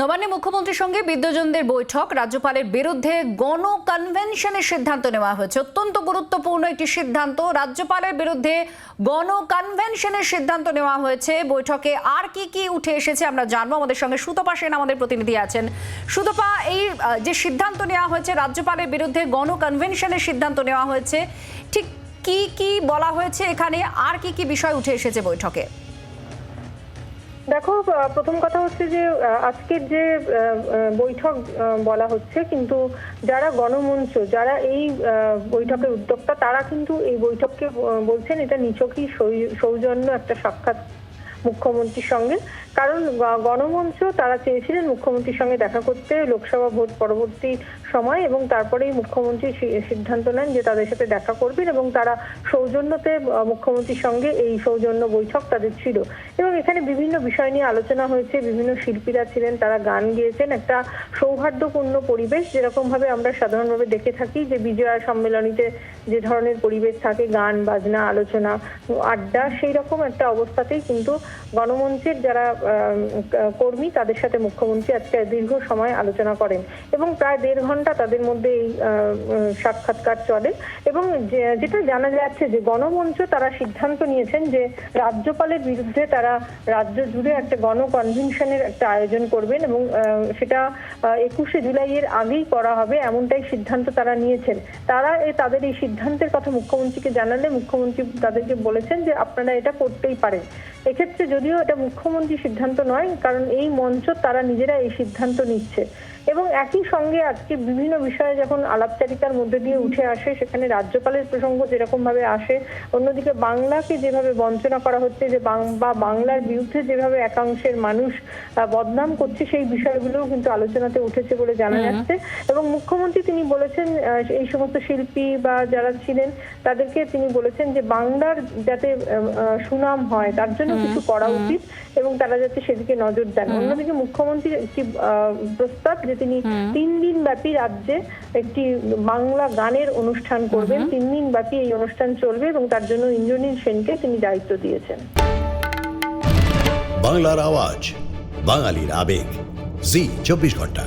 নবান্নে মুখ্যমন্ত্রীর সঙ্গে বিদ্যজনদের বৈঠক। রাজ্যপালের বিরুদ্ধে গণ কনভেনশনের সিদ্ধান্ত নেওয়া হয়েছে। অত্যন্ত গুরুত্বপূর্ণ একটি সিদ্ধান্ত। রাজ্যপালের বিরুদ্ধে গণ কনভেনশনের সিদ্ধান্ত নেওয়া হয়েছে। বৈঠকে আর কি কি উঠে এসেছে আমরা জানব। আমাদের সঙ্গে সুতপা সেন আমাদের প্রতিনিধি আছেন। সুতপা, এই যে সিদ্ধান্ত নেওয়া হয়েছে, রাজ্যপালের বিরুদ্ধে গণ কনভেনশনের সিদ্ধান্ত নেওয়া হয়েছে, ঠিক কি কি বলা হয়েছে এখানে? আর কি কি বিষয় উঠে এসেছে বৈঠকে? দেখো প্রথম কথা হচ্ছে যে আজকের যে বৈঠক বলা হচ্ছে, কিন্তু যারা গণমঞ্চ, যারা এই বৈঠকের উদ্যোক্তা, তারা কিন্তু এই বৈঠককে বলছেন এটা নিচকই সৌজন্য একটা সাক্ষাৎ মুখ্যমন্ত্রীর সঙ্গে। কারণ গণমঞ্চ তারা চেয়েছিলেন মুখ্যমন্ত্রীর সঙ্গে দেখা করতে লোকসভা ভোট পরবর্তী সময় এবং তারপরেই মুখ্যমন্ত্রী সিদ্ধান্ত নেন যে তাদের সাথে দেখা করবেন এবং তারা সৌজন্যতে মুখ্যমন্ত্রীর সঙ্গে এই সৌজন্য বৈঠক তাদের ছিল। এবং এখানে বিভিন্ন বিষয় নিয়ে আলোচনা হয়েছে, বিভিন্ন শিল্পীরা ছিলেন, তারা গান গেয়েছেন, একটা সৌহার্দ্যপূর্ণ পরিবেশ যেরকম ভাবে আমরা সাধারণভাবে দেখে থাকি যে বিজয়া সম্মেলনীতে যে ধরনের পরিবেশ থাকে, গান, বাজনা, আলোচনা, আড্ডা সেই রকম একটা অবস্থাতেই কিন্তু গণমঞ্চের যারা কর্মী, তাদের সাথে মুখ্যমন্ত্রী আজকে দীর্ঘ সময় আলোচনা করেন এবং প্রায় দেড় ঘণ্টা তাদের মধ্যে এই সাক্ষাৎকার চলে এবং যেটা জানা যাচ্ছে যে গণমঞ্চ তারা সিদ্ধান্ত নিয়েছেন যে রাজ্যপালের বিরুদ্ধে তারা রাজ্য জুড়ে একটা গণ কনভেনশনের একটা আয়োজন করবেন এবং সেটা একুশে জুলাইয়ের আগেই করা হবে এমনটাই সিদ্ধান্ত তারা নিয়েছেন। তারা তাদের এই সিদ্ধান্তের কথা মুখ্যমন্ত্রীকে জানালে মুখ্যমন্ত্রী তাদেরকে বলেছেন যে আপনারা এটা করতেই পারেন। এক্ষেত্রে যদিও এটা মুখ্যমন্ত্রী সিদ্ধান্ত নয় কারণ এই মঞ্চ তারা নিজেরা এই সিদ্ধান্ত নিচ্ছে। এবং একই সঙ্গে আজকে বিভিন্ন বিষয়ে যখন আলাপচারিতার মধ্যে দিয়ে উঠে আসে সেখানে রাজ্যপালের প্রসঙ্গ যেরকম ভাবে আসে অন্যদিকে বাংলাকে যেভাবে বঞ্চনা করা হচ্ছে যে বাং- বা বাংলার বিরুদ্ধে যেভাবে একাংশের মানুষ বদনাম করছে সেই বিষয়গুলোও কিন্তু আলোচনাতে উঠেছে বলে জানা যাচ্ছে। এবং মুখ্যমন্ত্রী তিনি বলেছেন এই সমস্ত শিল্পী বা যারা ছিলেন তাদেরকে তিনি বলেছেন যে বাংলার যাতে সুনাম হয় তার জন্য কিছু করা উচিত এবং তারা যাতে সেদিকে নজর দেন। অন্যদিকে মুখ্যমন্ত্রীর একটি প্রস্তাব যে তিনি তিন দিন ব্যাপী রাজ্যে একটি বাংলা গানের অনুষ্ঠান করবেন। তিন দিন ব্যাপী এই অনুষ্ঠান চলবে এবং তার জন্য ইন্দ্রনীল সেনকে তিনি দায়িত্ব দিয়েছেন। বাংলার আওয়াজ বাঙালির আবেগ। জি চব্বিশ ঘণ্টা।